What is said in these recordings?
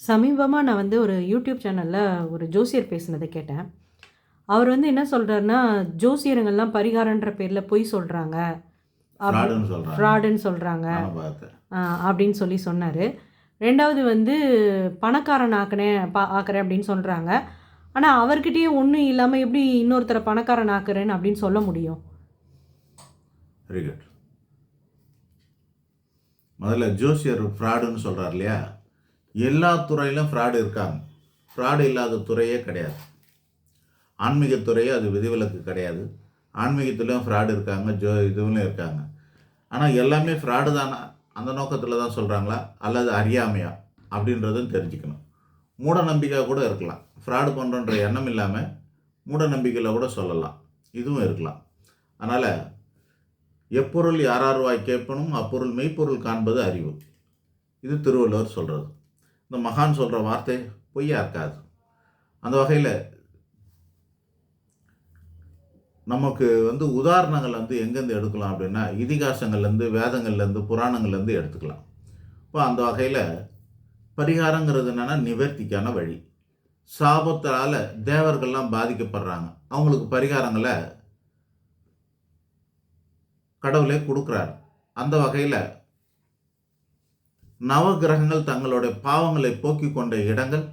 சமீபமா நான் வந்து ஒரு யூடியூப் சேனல்ல ஒரு ஜோசியர் பேசினத கேட்டேன். அவர் வந்து என்ன சொல்றாருன்னா, ஜோசியருங்கள்லாம் பரிகாரன்ற பேர்ல பொய் சொல்றாங்க. அப் ஃப்ராடுன்னு. அ அப்படின்னு சொல்லி சொன்னாரு. 2வது வந்து பணக்காரன் ஆக்குனேன் ப ஆக்குறேன் அப்படின்னு சொல்றாங்க. ஆனா அவர்கிட்டயே ஒண்ணும் இல்லாம எப்படி இன்னொருத்தர பணக்காரன் ஆக்குறேன்னு அப்படின்னு சொல்ல முடியும்? Very good. முதல்ல ஜோசியர் ஃப்ராடுன்னு சொல்றார் இல்லையா? எல்லா துறையிலும் ஃப்ராடு இருக்காங்க. ஃப்ராடு இல்லாத துறையே கிடையாது. ஆன்மீகத்துறையே அது விதிவிலக்கு கிடையாது. ஆன்மீகத்துலேயும் ஃப்ராடு இருக்காங்க. ஜோ இதுவிலும் இருக்காங்க. ஆனால் எல்லாமே ஃப்ராடு தானா? அந்த நோக்கத்தில் தான் சொல்கிறாங்களா அல்லது அறியாமையா? அப்படின்றதும் தெரிஞ்சுக்கணும். மூட நம்பிக்கை கூட இருக்கலாம். ஃப்ராடு பண்ணுறன்ற எண்ணம் இல்லாமல் மூட நம்பிக்கையில் கூட சொல்லலாம். இதுவும் இருக்கலாம். அதனால் எப்பொருள் யாரார்வாய் கேட்பனும் அப்பொருள் மெய்ப்பொருள் காண்பது அறிவு. இது திருவள்ளுவர் சொல்கிறது இந்த மகான் சொல்கிற வார்த்தை பொய்யா இருக்காது. அந்த வகையில் நமக்கு வந்து உதாரணங்கள் வந்து எங்கேருந்து எடுக்கலாம் அப்படின்னா, இதிகாசங்கள்லேருந்து, வேதங்கள்லேருந்து, புராணங்கள்லேருந்து எடுத்துக்கலாம். இப்போ அந்த வகையில் பரிகாரங்கிறது என்னென்னா நிவர்த்திக்கான வழி. சாபத்தால் தேவர்கள்லாம் பாதிக்கப்படுறாங்க. அவங்களுக்கு பரிகாரங்களை கடவுளே கொடுக்குறாரு அந்த வகையில் நவகிரகங்கள் தங்களுடைய பாவங்களை போக்கிக் கொண்ட இடங்கள்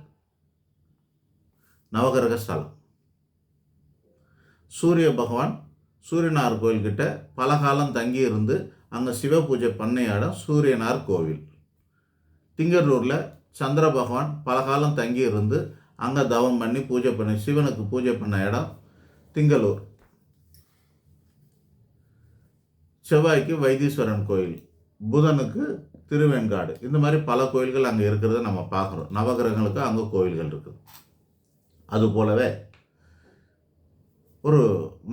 நவகிரக ஸ்தலம். சூரிய பகவான் சூரியனார் கோயில்கிட்ட பல காலம் தங்கி இருந்து அங்கே சிவ பூஜை பண்ண இடம் சூரியனார் கோவில். திங்கரூரில் சந்திர பகவான் பல காலம் தங்கி இருந்து அங்கே தவம் பண்ணி பூஜை பண்ணி சிவனுக்கு பூஜை பண்ண இடம் திங்களூர். செவ்வாய்க்கு வைத்தீஸ்வரன் கோயில். புதனுக்கு திருவெண்காடு. இந்த மாதிரி பல கோயில்கள் அங்கே இருக்கிறத நம்ம பார்க்குறோம். நவகிரகங்களுக்கு அங்கே கோயில்கள் இருக்குது. அது போலவே ஒரு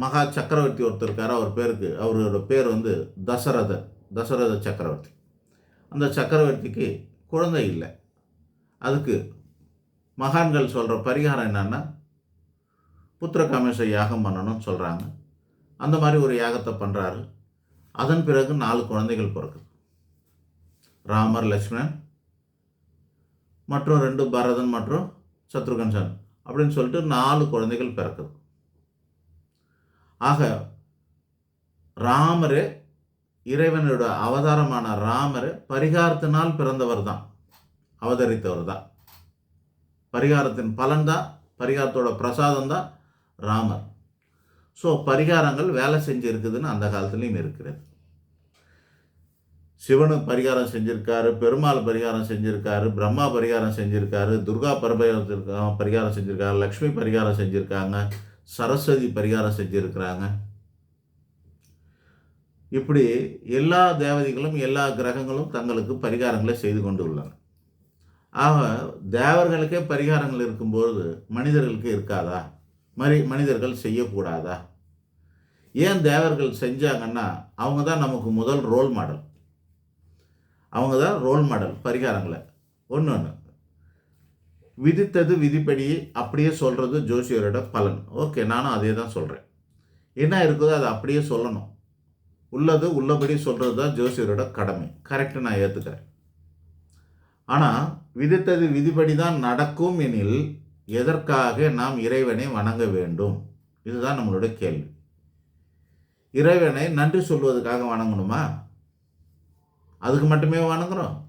மகா சக்கரவர்த்தி ஒருத்தர் இருக்கார் அவர் பேருக்கு அவரோட பேர் வந்து தசரத தசரத சக்கரவர்த்தி. அந்த சக்கரவர்த்திக்கு குழந்தை இல்லை அதுக்கு மகான்கள் சொல்கிற பரிகாரம் என்னென்னா புத்திரகாமேஷ யாகம் பண்ணணும்னு சொல்கிறாங்க அந்த மாதிரி ஒரு யாகத்தை பண்ணுறாரு அதன் பிறகு நாலு குழந்தைகள் பிறக்குது. ராமர், லக்ஷ்மணன் மற்றும் ரெண்டு பரதன் மற்றும் சத்ருகன் அப்படின்னு சொல்லிட்டு நாலு குழந்தைகள் பிறக்குது. ஆக ராமர் இறைவனோட அவதாரமான ராமர் பரிகாரத்தினால் பிறந்தவர் தான். அவதரித்தவர் தான். பரிகாரத்தின் பலன் தான் பரிகாரத்தோட பிரசாதம் தான் ராமர். ஸோ பரிகாரங்கள் வேலை செஞ்சு இருக்குதுன்னு அந்த காலத்துலேயும் இருக்கிறது. சிவனு பரிகாரம் செஞ்சுருக்காரு பெருமாள் பரிகாரம் செஞ்சுருக்காரு பிரம்மா பரிகாரம் செஞ்சுருக்காரு துர்கா பரப பரிகாரம் செஞ்சிருக்காரு. லக்ஷ்மி பரிகாரம் செஞ்சுருக்காங்க சரஸ்வதி பரிகாரம் செஞ்சுருக்கிறாங்க இப்படி எல்லா தேவதைகளும், எல்லா கிரகங்களும் தங்களுக்கு பரிகாரங்களை செய்து கொண்டு உள்ளன. ஆக தேவர்களுக்கே பரிகாரங்கள் இருக்கும்போது மனிதர்களுக்கு இருக்காதா? மரி மனிதர்கள் செய்யக்கூடாதா? ஏன் தேவர்கள் செஞ்சாங்கன்னா, அவங்க தான் நமக்கு முதல் ரோல் மாடல். அவங்க தான் ரோல் மாடல் பரிகாரங்களை ஒன்று ஒன்று விதித்தது விதிப்படி அப்படியே சொல்கிறது ஜோசியரோட பலன். ஓகே நானும் அதே தான் சொல்கிறேன் என்ன இருக்குதோ அதை அப்படியே சொல்லணும். உள்ளது உள்ளபடி சொல்கிறது தான் ஜோசியரோட கடமை. கரெக்டு நான் ஏற்றுக்கிறேன் ஆனால் விதித்தது விதிப்படி தான் நடக்கும் எனில் எதற்காக நாம் இறைவனை வணங்க வேண்டும்? இதுதான் நம்மளுடைய கேள்வி. இறைவனை நன்றி சொல்வதற்காக வணங்கணுமா? அதுக்கு மட்டுமே வணங்குகிறோம்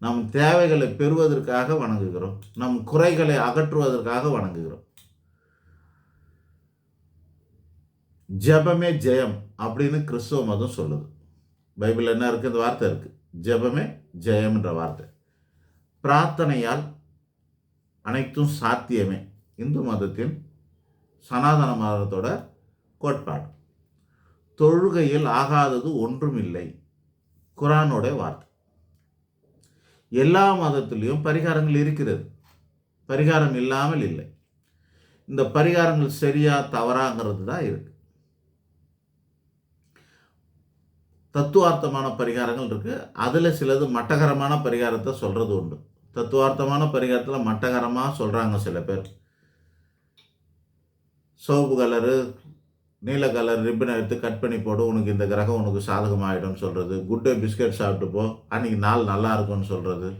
நம் தேவைகளை பெறுவதற்காக வணங்குகிறோம். நம் குறைகளை அகற்றுவதற்காக வணங்குகிறோம். ஜெபமே ஜெயம் அப்படின்னு கிறிஸ்துவ மதம் சொல்லுது. பைபிள் என்ன இருக்கு? இந்த வார்த்தை இருக்கு. ஜெபமே ஜெயம்ன்ற வார்த்தை. பிரார்த்தனையால் அனைத்தும் சாத்தியமே. இந்து மதத்தின் சனாதன மதத்தோட கோட்பாடு. தொழுகையில் ஆகாதது ஒன்றும் குரானோட வார்த்தை. எல்லா மதத்துலேயும் பரிகாரங்கள் இருக்கிறது. பரிகாரம் இல்லாமல் இல்லை. இந்த பரிகாரங்கள் சரியா தவறாங்கிறது தான் இருக்கு. தத்துவார்த்தமான பரிகாரங்கள் இருக்கு. அதில் சிலது மட்டகரமான பரிகாரத்தை சொல்கிறது உண்டு. தத்துவார்த்தமான பரிகாரத்தில் மட்டகரமாக சொல்கிறாங்க சில பேர். சிவப்பு கலரு, நீல கலர் ரிப்பனை எடுத்து கட் பண்ணி போடு. உனக்கு இந்த கிரகம் உனக்கு சாதகமாகிடும் சொல்கிறது குட் டே பிஸ்கட் சாப்பிட்டு போ. அன்றைக்கி நாள் நல்லா இருக்கும்னு சொல்கிறது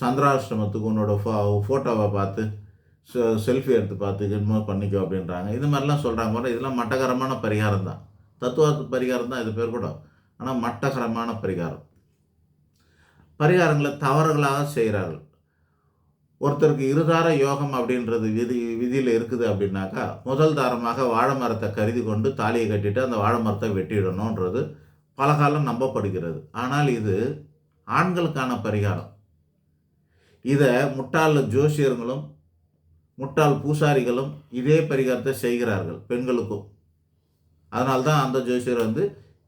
சந்திராஷ்டமத்துக்கு உன்னோட ஃபோ ஃபோட்டோவை பார்த்து செல்ஃபி எடுத்து பார்த்து என்னமோ பண்ணிக்கோ அப்படின்றாங்க. இது மாதிரிலாம் சொல்கிறாங்க போல இதெல்லாம் மட்டகரமான பரிகாரம் தான். தத்துவ பரிகாரம் தான் இது பேர் கூட. ஆனால் மட்டகரமான பரிகாரம். பரிகாரங்களை தவறுகளாக செய்கிறார்கள். ஒருத்தருக்கு இருதார யோகம் அப்படின்றது விதி விதியில் இருக்குது அப்படின்னாக்கா முதல் தாரமாக வாழை மரத்தை கருதி கொண்டு தாலியை கட்டிட்டு அந்த வாழை மரத்தை வெட்டிடணுன்றது பல காலம் நம்பப்படுகிறது. ஆனால் இது ஆண்களுக்கான பரிகாரம். இதை முட்டாள் ஜோசியர்களும் முட்டாள் பூசாரிகளும் இதே பரிகாரத்தை செய்கிறார்கள் பெண்களுக்கும். அதனால்தான் அந்த ஜோசியர் வந்து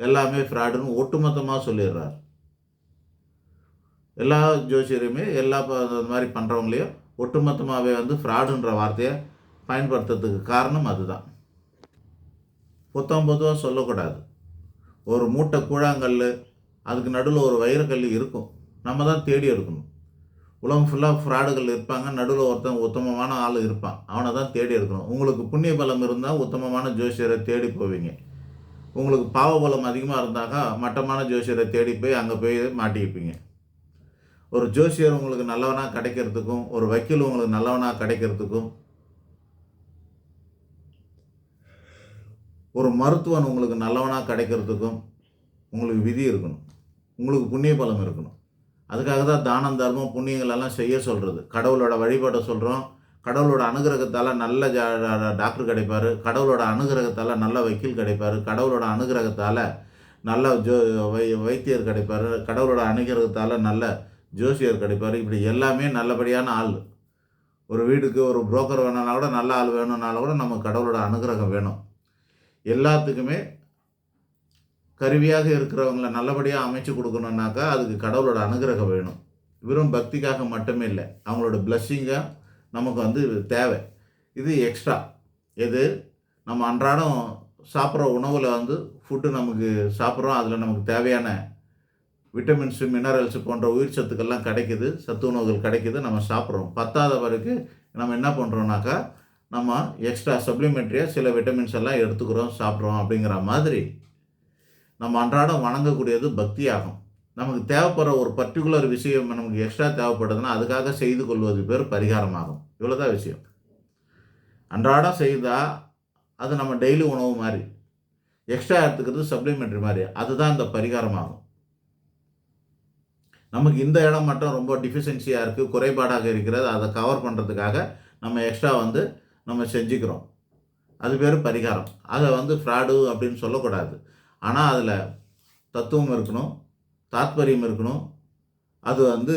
எல்லாமே ஃப்ராடுன்னு ஒட்டுமொத்தமாக சொல்லிடுறார். எல்லா ஜோசியருமே எல்லா ப- மாதிரி பண்ணுறவங்களையும் ஒட்டுமொத்தமாகவே வந்து ஃப்ராடுன்ற வார்த்தையை பயன்படுத்துறதுக்கு காரணம் அதுதான். புத்தம் பொதுவாக சொல்லக்கூடாது. ஒரு மூட்டை கூழாங்கல் அதுக்கு நடுவில் ஒரு வைரக்கல் இருக்கும். நம்ம தான் தேடி எடுக்கணும். உலகம் ஃபுல்லாக ஃப்ராடுகள் இருப்பாங்க நடுவில் ஒருத்தன் உத்தமமான ஆள் இருப்பான். அவனை தான் தேடி எடுக்கணும். உங்களுக்கு புண்ணிய பலம் இருந்தால் உத்தமமான ஜோசியரை தேடி போவீங்க. உங்களுக்கு பாவ பலம் அதிகமாக இருந்தாக்கா மட்டமான ஜோசியரை தேடி போய் அங்கே போய் மாட்டிக்கிப்பீங்க ஒரு ஜோசியர் உங்களுக்கு நல்லவனாக கிடைக்கிறதுக்கும் ஒரு வக்கீல் உங்களுக்கு நல்லவனாக கிடைக்கிறதுக்கும் ஒரு மருத்துவன் உங்களுக்கு நல்லவனாக கிடைக்கிறதுக்கும் உங்களுக்கு விதி இருக்கணும். உங்களுக்கு புண்ணிய பலம் இருக்கணும். அதுக்காக தான் தானம் தர்மம் புண்ணியங்களெல்லாம் செய்ய சொல்கிறது கடவுளோட வழிபாட்டை சொல்கிறோம் கடவுளோட அனுகிரகத்தால் நல்ல ஜா டாக்டர் கிடைப்பார். கடவுளோட அனுகிரகத்தால் நல்ல வக்கீல் கிடைப்பார். கடவுளோட அனுகிரகத்தால் நல்ல ஜோ வை வைத்தியர் கிடைப்பார். கடவுளோட அனுகிரகத்தால் நல்ல ஜோசியர் கிடைப்பார். இப்படி எல்லாமே நல்லபடியான ஆள். ஒரு வீட்டுக்கு ஒரு புரோக்கர் வேணும்னா கூட நல்ல ஆள் வேணும்னாலும் கூட நம்ம கடவுளோட அனுகிரகம் வேணும். எல்லாத்துக்குமே கருவியாக இருக்கிறவங்கள நல்லபடியாக அமைச்சு கொடுக்கணுன்னாக்கா அதுக்கு கடவுளோட அனுகிரகம் வேணும். வெறும் பக்திக்காக மட்டுமே இல்லை. அவங்களோட பிளஸ்ஸிங்காக நமக்கு வந்து தேவை. இது எக்ஸ்ட்ரா எது? நம்ம அன்றாடம் சாப்பிட்ற உணவில் வந்து ஃபுட்டு நமக்கு சாப்பிட்றோம். அதில் நமக்கு தேவையான விட்டமின்ஸு மினரல்ஸு போன்ற உயிர் சத்துக்கள்லாம் கிடைக்குது சத்து உணவுகள் கிடைக்குது நம்ம சாப்பிட்றோம். பத்தாத வரைக்கும் நம்ம என்ன பண்ணுறோம்னாக்கா நம்ம எக்ஸ்ட்ரா சப்ளிமெண்ட்ரியாக சில விட்டமின்ஸ் எல்லாம் எடுத்துக்கிறோம் சாப்பிட்றோம் அப்படிங்கிற மாதிரி நம்ம அன்றாடம் வணங்கக்கூடியது பக்தி ஆகும் நமக்கு தேவைப்படுற ஒரு பர்டிகுலர் விஷயம் நமக்கு எக்ஸ்ட்ரா தேவைப்படுதுன்னா அதுக்காக செய்து கொள்வது பேர் பரிகாரமாகும். இவ்வளோதான் விஷயம். அன்றாடம் செய்தால் அது நம்ம டெய்லி உணவு மாதிரி எக்ஸ்ட்ரா எடுத்துக்கிறது சப்ளிமெண்ட்ரி மாதிரி அதுதான் இந்த பரிகாரமாகும். நமக்கு இந்த இடம் மட்டும் ரொம்ப டிஃபிஷியன்சியாக இருக்குது குறைபாடாக இருக்கிறது. அதை கவர் பண்ணுறதுக்காக நம்ம எக்ஸ்ட்ரா வந்து நம்ம செஞ்சுக்கிறோம். அது பேர் பரிகாரம். அதை வந்து ஃப்ராடு அப்படின்னு சொல்லக்கூடாது. ஆனால் அதில் தத்துவம் இருக்கணும் தாத்பரியம் இருக்கணும். அது வந்து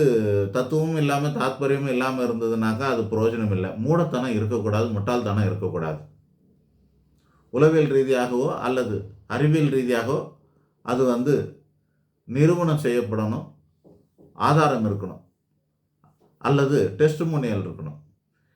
தத்துவமும் இல்லாமல் தாத்பரியமும் இல்லாமல் இருந்ததுனாக்கா அது பிரயோஜனம் இல்லை. மூடத்தனம் இருக்கக்கூடாது முட்டாள்தனம் இருக்கக்கூடாது. உளவியல் ரீதியாகவோ அல்லது அறிவியல் ரீதியாகவோ அது வந்து நிறுவனம் செய்யப்படணும். ஆதாரம் இருக்கணும். அல்லது டெஸ்டிமோனியல் இருக்கணும்.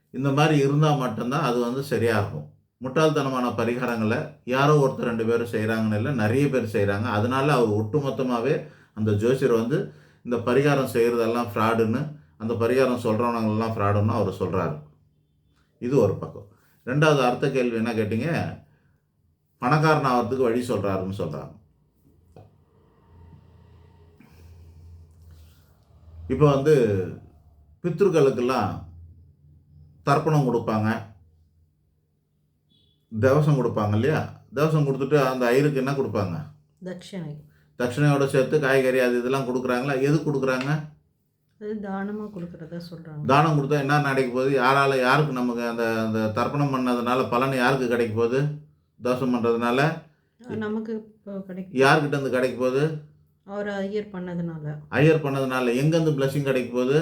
இந்த மாதிரி இருந்தால் மட்டும்தான் அது வந்து சரியாக இருக்கும் முட்டாள்தனமான பரிகாரங்களை யாரோ ஒருத்தர் ரெண்டு பேரும் செய்கிறாங்கன்னு இல்லை நிறைய பேர் செய்கிறாங்க அதனால அவர் ஒட்டுமொத்தமாகவே அந்த ஜோசியர் வந்து இந்த பரிகாரம் செய்கிறதெல்லாம் ஃப்ராடுன்னு அந்த பரிகாரம் சொல்கிறவனங்கள்லாம் ஃப்ராடுன்னு அவர் சொல்கிறாரு இது ஒரு பக்கம். ரெண்டாவது அர்த்த கேள்வி என்ன கேட்டிங்க? பணக்காரன் ஆகிறதுக்கு வழி சொல்கிறாருன்னு சொல்கிறாங்க இப்போ வந்து பித்ருக்களுக்கெல்லாம் தர்ப்பணம் கொடுப்பாங்க. தவசம் கொடுப்பாங்க இல்லையா? தவசம் கொடுத்துட்டு அந்த ஐயருக்கு என்ன கொடுப்பாங்க? தட்சணை. தட்சணையோட சேர்த்து காய்கறி அது இதெல்லாம் கொடுக்குறாங்களா? எது கொடுக்குறாங்க? அது தானமாக கொடுக்குறதா சொல்கிறாங்க தானம் கொடுத்தா என்ன நடக்க போகுது? யாரால யாருக்கு நமக்கு அந்த அந்த தர்ப்பணம் பண்ணதுனால பலன் யாருக்கு கிடைக்க போகுது? தோசம் பண்ணுறதுனால நமக்கு யார்கிட்ட இருந்து கிடைக்க போகுது? அவர் ஐயர் பண்ணதுனால. ஐயர் பண்ணதுனால எங்கேருந்து பிளஸிங் கிடைக்க போகுது?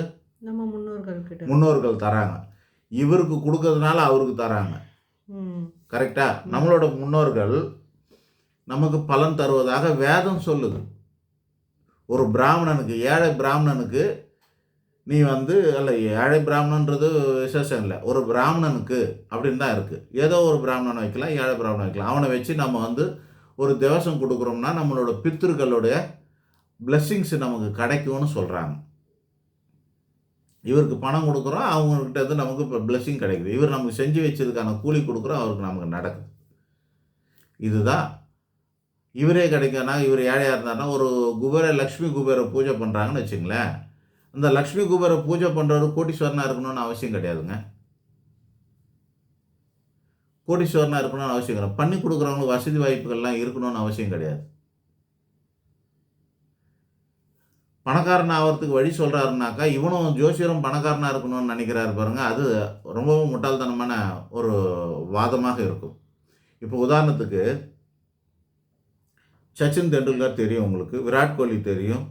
நம்ம முன்னோர்கள் கிட்ட முன்னோர்கள் தராங்க. இவருக்கு கொடுக்கறதுனால அவருக்கு தராங்க. கரெக்டா நம்மளோட முன்னோர்கள் நமக்கு பலன் தருவதாக வேதம் சொல்லுது. ஒரு பிராமணனுக்கு ஏழை பிராமணனுக்கு நீ வந்து அல்ல ஏழை பிராமணன்றது விசேஷம் இல்லை. ஒரு பிராமணனுக்கு அப்படின்னு தான் இருக்குது ஏதோ ஒரு பிராமணன் வைக்கலாம் ஏழை பிராமணன் வைக்கலாம். அவனை வச்சு நம்ம வந்து ஒரு திவசம் கொடுக்குறோம்னா நம்மளோட பித்திருக்களுடைய blessings நமக்கு கிடைக்கும்னு சொல்கிறாங்க இவருக்கு பணம் கொடுக்குறோம் அவங்கக்கிட்ட இருந்து நமக்கு இப்போ blessing கிடைக்குது. இவர் நமக்கு செஞ்சு வச்சதுக்கான கூலி கொடுக்குறோம் அவருக்கு நமக்கு நடக்குது. இதுதான். இவரே கிடைக்கனா இவர் ஏழையாக இருந்தாருன்னா ஒரு குபேர லக்ஷ்மி குபேர பூஜை பண்ணுறாங்கன்னு வச்சுங்களேன். இந்த லக்ஷ்மி குபேர பூஜை பண்ணுறவர் கோட்டீஸ்வரனாக இருக்கணும்னு அவசியம் கிடையாதுங்க. கோடீஸ்வரனாக இருக்கணும்னு அவசியம் கிடையாது. பண்ணி கொடுக்குறவங்களுக்கு வசதி வாய்ப்புகள்லாம் இருக்கணும்னு அவசியம் கிடையாது. பணக்காரன் ஆகிறதுக்கு வழி சொல்கிறாருனாக்கா இவனும் ஜோசியரும் பணக்காரனாக இருக்கணும்னு நினைக்கிறாரு பாருங்க. அது ரொம்பவும் முட்டாள்தனமான ஒரு வாதமாக இருக்கும். இப்போ உதாரணத்துக்கு சச்சின் தெண்டுல்கர் தெரியும் உங்களுக்கு விராட் கோலி தெரியும்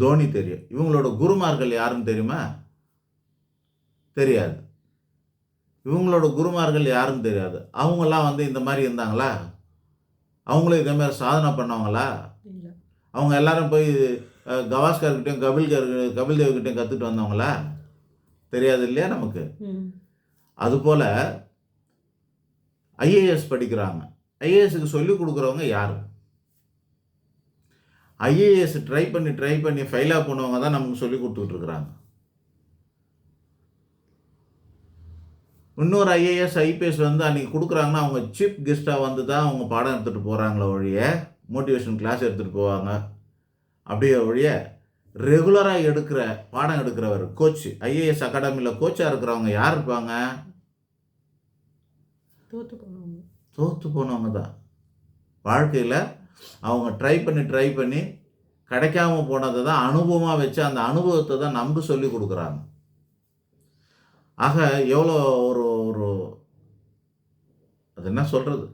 தோனி தெரியும். இவங்களோட குருமார்கள் யாருன்னு தெரியுமா? தெரியாது. இவங்களோட குருமார்கள் யாருன்னு தெரியாது. அவங்கெல்லாம் வந்து இந்த மாதிரி இருந்தாங்களா? அவங்களும் இதே மாதிரி சாதனை பண்ணவங்களா? அவங்க எல்லாரும் போய் கவாஸ்கர்கிட்டையும் கபில்கர் கபில் தேவ்கிட்டையும் கற்றுட்டு வந்தவங்களா? தெரியாது இல்லையா நமக்கு? அதுபோல் ஐஏஎஸ் படிக்கிறாங்க. ஐஏஎஸ்க்கு சொல்லி கொடுக்குறவங்க யார்? ஐஏஎஸ் ட்ரை பண்ணி ட்ரை பண்ணி ஃபெயிலாக போனவங்க தான் நமக்கு சொல்லி கொடுத்துட்டு இருக்கிறாங்க. இன்னொரு ஐஏஎஸ் ஐபிஎஸ் வந்து அன்றைக்கி கொடுக்குறாங்கன்னா அவங்க சீஃப் கெஸ்ட்டாக வந்து தான் அவங்க பாடம் எடுத்துகிட்டு போகிறாங்களே ஒழிய மோட்டிவேஷன் கிளாஸ் எடுத்துகிட்டு போவாங்க. அப்படியே ஒழிய ரெகுலராக எடுக்கிற பாடம் எடுக்கிறவர் கோச் ஐஏஎஸ் அகாடமியில் கோச்சாக இருக்கிறவங்க யார் இருப்பாங்க? தோத்து போனவங்க. தோற்று போனவங்க தான். வாழ்க்கையில் அவங்க ட்ரை பண்ணி ட்ரை பண்ணி கிடைக்காம போனதை தான் அனுபவமாக வச்சு அந்த அனுபவத்தை தான் நமக்கு சொல்லி கொடுக்குறாங்க. ஆக எவ்வளோ ஒரு ஒரு அது என்ன சொல்கிறது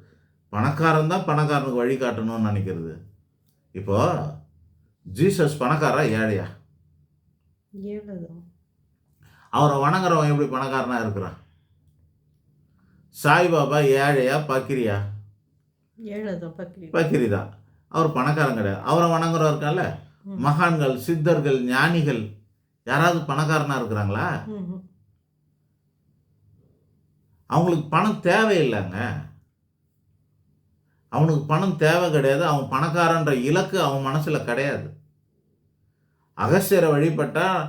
பணக்காரன் தான் பணக்காரனுக்கு வழி காட்டணும்னு நினைக்கிறது. இப்போ ஜீசஸ் பணக்காரா ஏழையா? அவரை வணங்குறவன் எப்படி பணக்காரனாக இருக்கிறான்? சாய்பாபா ஏழையா பக்கிரியா? பக்கிரி. தான் அவர் பணக்காரன் கிடையாது. அவரை வணங்குறவர் இருக்கான்ல ம். மகான்கள் சித்தர்கள் ஞானிகள். யாராவது பணக்காரனா இருக்கிறாங்களா? அவங்களுக்கு பணம் தேவையில்லைங்க. அவனுக்கு பணம் தேவை கிடையாது. அவன் பணக்காரன்ற இலக்கு அவன் மனசில் கிடையாது. அகஸ்தியரை வழிபட்டால்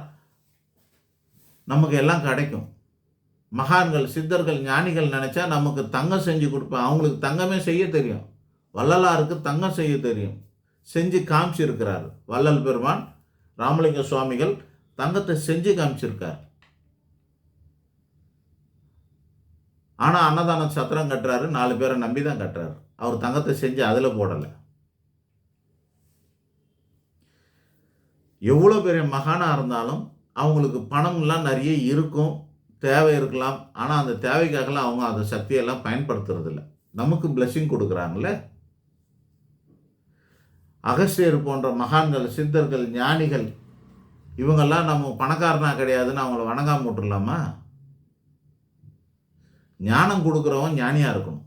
நமக்கு எல்லாம் கிடைக்கும். மகான்கள் சித்தர்கள் ஞானிகள் நினச்சா நமக்கு தங்கம் செஞ்சு கொடுப்பேன் அவங்களுக்கு தங்கமே செய்ய தெரியும். வள்ளலாருக்கு தங்கம் செய்ய தெரியும். செஞ்சு காமிச்சிருக்கிறார். வள்ளல் பெருமான் ராமலிங்க சுவாமிகள் தங்கத்தை செஞ்சு காமிச்சிருக்கார். ஆனால் அன்னதானம் சத்திரம் கட்டுறாரு. நாலு பேரை நம்பி தான் கட்டுறாரு. அவர் தங்கத்தை செஞ்சு அதில் போடலை. எவ்வளோ பெரிய மகானாக இருந்தாலும் அவங்களுக்கு பணம்லாம் நிறைய இருக்கும் தேவை இருக்கலாம். ஆனால் அந்த தேவைக்காகலாம் அவங்க அந்த சக்தியெல்லாம் பயன்படுத்துறதில்ல. நமக்கு பிளெஸிங் கொடுக்குறாங்களே அகஸ்தியர் போன்ற மகான்கள் சித்தர்கள் ஞானிகள் இவங்கெல்லாம் நம்ம பணக்காரனாக கிடையாதுன்னு அவங்கள வணங்காம விட்டுடலாமா ஞானம் கொடுக்குறவன் ஞானியாக இருக்கணும்.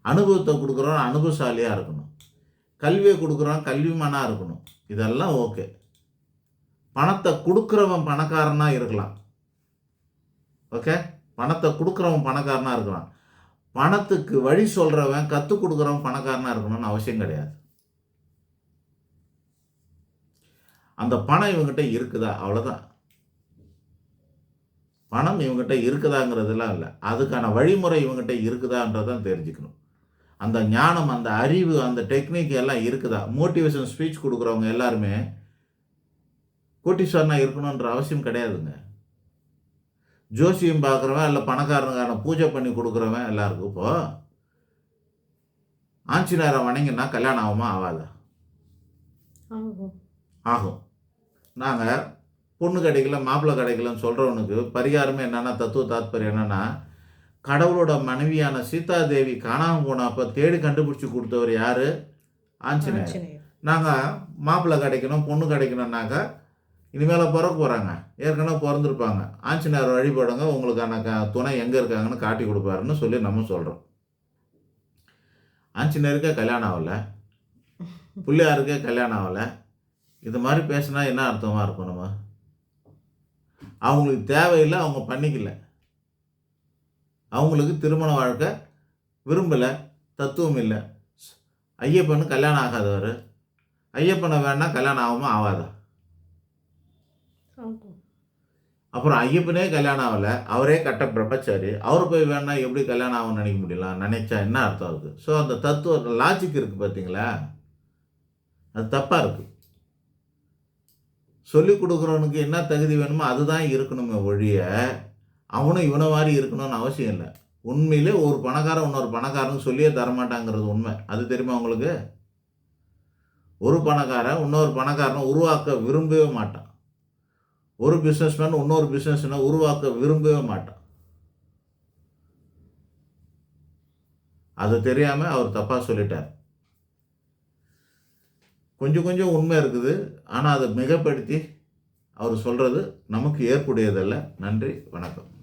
அனுபவத்தை கொடுக்குறோம் அனுபவசாலியாக இருக்கணும். கல்வியை கொடுக்குறவன் கல்விமானாக இருக்கணும். இதெல்லாம் ஓகே. பணத்தை கொடுக்குறவன் பணக்காரனாக இருக்கலாம். ஓகே? பணத்தை கொடுக்குறவன் பணக்காரனாக இருக்கலாம். பணத்துக்கு வழி சொல்கிறவன் கற்றுக் கொடுக்குறவன் பணக்காரனாக இருக்கணும்னு அவசியம் கிடையாது. அந்த பணம் இவங்ககிட்ட இருக்குதா? அவ்வளோதான் பணம் இவங்ககிட்ட இருக்குதாங்கிறதுலாம் இல்லை. அதுக்கான வழிமுறை இவங்ககிட்ட இருக்குதான்றதான் தெரிஞ்சுக்கணும். அந்த ஞானம் அந்த அறிவு அந்த டெக்னிக் எல்லாம் இருக்குதா? மோட்டிவேஷன் ஸ்பீச் கொடுக்குறவங்க எல்லாருமே கோட்டீஸ்வரனாக இருக்கணுன்ற அவசியம் கிடையாதுங்க. ஜோசியம் பார்க்குறவன் இல்லை பணக்காரனுக்கான பூஜை பண்ணி கொடுக்குறவன் எல்லாருக்கும். இப்போ ஆஞ்சநேயரை வணங்கினா கல்யாணம் ஆகுமா? ஆகாதா? ஆகும். ஆகும். நாங்கள் பொண்ணு கிடைக்கல மாப்பிள்ளை கிடைக்கலன்னு சொல்கிறவனுக்கு பரிகாரமே என்னென்னா தத்துவ தாத்பரியம் என்னென்னா கடவுளோட மனைவியான சீதாதேவி காணாமல் போனப்போ தேடி கண்டுபிடிச்சி கொடுத்தவர் யார்? ஆஞ்சநேயர். நாங்கள் மாப்பிள்ளை கிடைக்கணும் பொண்ணு கிடைக்கணும்னாக்கா இனிமேல் பிறக்க போகிறாங்க ஏற்கனவே பிறந்திருப்பாங்க. ஆஞ்சநேயர் வழிபடுங்க உங்களுக்கான க துணை எங்கே இருக்காங்கன்னு காட்டி கொடுப்பாருன்னு சொல்லி நம்ம சொல்கிறோம் ஆஞ்சநேயருக்கே கல்யாணம் ஆகலை. பிள்ளையாருக்கே கல்யாணம் ஆகலை. இது மாதிரி பேசினா என்ன அர்த்தமாக இருக்கும் நம்ம? அவங்களுக்கு தேவையில்லை அவங்க பண்ணிக்கல. அவங்களுக்கு திருமண வாழ்க்கை விரும்பலை தத்துவம் இல்லை. ஐயப்பனு கல்யாணம் ஆகாதவர். ஐயப்பனை வேணா கல்யாணம் ஆகுமா ஆகாதா அப்புறம் ஐயப்பனே கல்யாணம் ஆகலை அவரே கட்ட பிரம்மச்சாரி அவர் போய் வேணா எப்படி கல்யாணம் ஆகும்னு நினைக்க முடியல? நினைச்சா என்ன அர்த்தம் இருக்குது ஸோ அந்த தத்துவ லாஜிக் இருக்குது பார்த்தீங்களா அது தப்பாக இருக்குது சொல்லி கொடுக்குறவனுக்கு என்ன தகுதி வேணுமோ அதுதான் இருக்கணுமே ஒழிய அவனும் இவனை மாதிரி இருக்கணும்னு அவசியம் இல்லை. உண்மையிலே ஒரு பணக்காரன் இன்னொரு பணக்காரன் சொல்லியே தரமாட்டாங்கிறது உண்மை. அது தெரியுமா உங்களுக்கு? ஒரு பணக்காரன் இன்னொரு பணக்காரனை உருவாக்க விரும்பவே மாட்டான். ஒரு பிஸ்னஸ்மேன் இன்னொரு பிஸ்னஸ்னை உருவாக்க விரும்பவே மாட்டான். அது தெரியாமல் அவர் தப்பாக சொல்லிட்டார். கொஞ்சம் கொஞ்சம் உண்மை இருக்குது. ஆனால் அதை மிகப்படுத்தி அவர் சொல்கிறது நமக்கு ஏற்புடையதல்ல. நன்றி வணக்கம்.